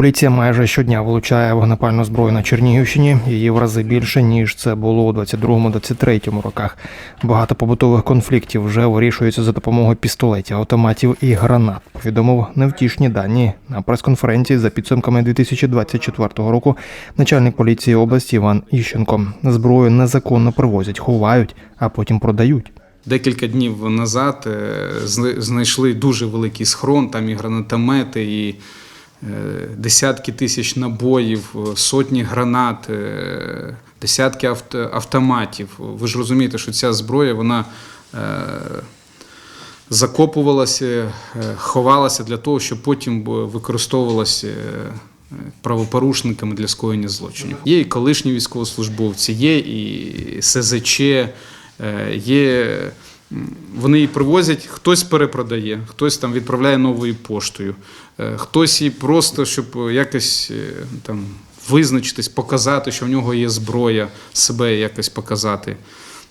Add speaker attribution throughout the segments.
Speaker 1: Поліція майже щодня вилучає вогнепальну зброю на Чернігівщині. Її в рази більше ніж це було у 22-23 роках. Багато побутових конфліктів вже вирішуються за допомогою пістолетів, автоматів і гранат. Повідомив невтішні дані на прес-конференції за підсумками 2024 року. Начальник поліції області Іван Іщенко зброю незаконно привозять, ховають, а потім продають.
Speaker 2: Декілька днів назад е, знайшли дуже великий схрон, там і гранатомети, і десятки тисяч набоїв, е, сотні гранат, е, десятки автоматів. Ви ж розумієте, що ця зброя вона е, закопувалася, е, ховалася для того, щоб потім використовувалася е, правопорушниками для скоєння злочинів. Є і колишні військовослужбовці, є і СЗЧ, е, є. Вони її привозять, хтось перепродає, хтось там відправляє новою поштою, е, хтось і просто, щоб якось е, там визначитись, показати, що в нього є зброя, себе якось показати.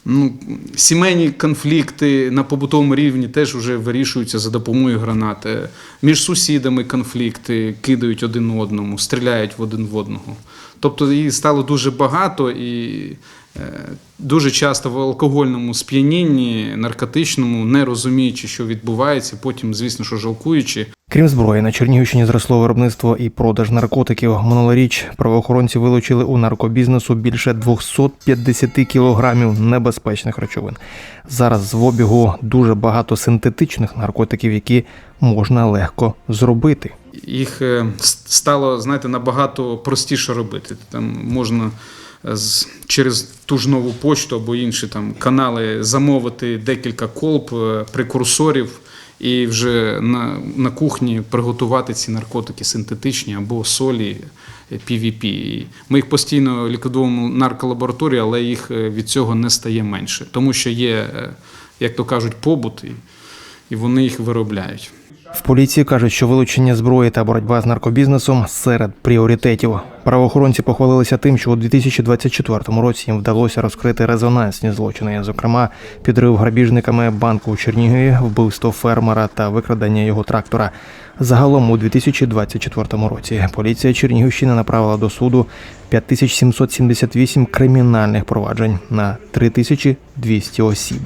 Speaker 2: Ну, сімейні конфлікти на побутовому рівні теж вже вирішуються за допомогою гранат. Е, Між сусідами конфлікти кидають один одному, стріляють в один в одного. Тобто її стало дуже багато і дуже часто в алкогольному сп'янінні, наркотичному, не розуміючи, що відбувається, потім, звісно, що жалкуючи,
Speaker 1: Крім зброї, на Чернігівщині зросло виробництво і продаж наркотиків. Минулоріч правоохоронці вилучили у наркобізнесу більше 250 кілограмів небезпечних речовин. Зараз в обігу дуже багато синтетичних наркотиків, які можна легко зробити.
Speaker 2: їх е, стало, знаєте, набагато простіше робити. Там можна е, з, через ту ж нову почту або інші там канали замовити декілька колб, е, прекурсорів і вже на, на кухні приготувати ці наркотики синтетичні або солі е, PVP. І Ми їх постійно ліквідуємо в нарколабораторії, але їх е, від цього не стає менше, тому що є, е, як то кажуть, побут, і вони їх виробляють.
Speaker 1: В поліції кажуть, що вилучення зброї та боротьба з наркобізнесом серед пріоритетів. Правоохоронці похвалилися тим, що у 2024 році їм вдалося розкрити резонансні злочини, зокрема підрив грабіжниками банку у Чернігові, вбивство фермера та викрадення його трактора. Загалом у 2024 році поліція Чернігівщини направила до суду 5778 кримінальних проваджень на 3200 осіб.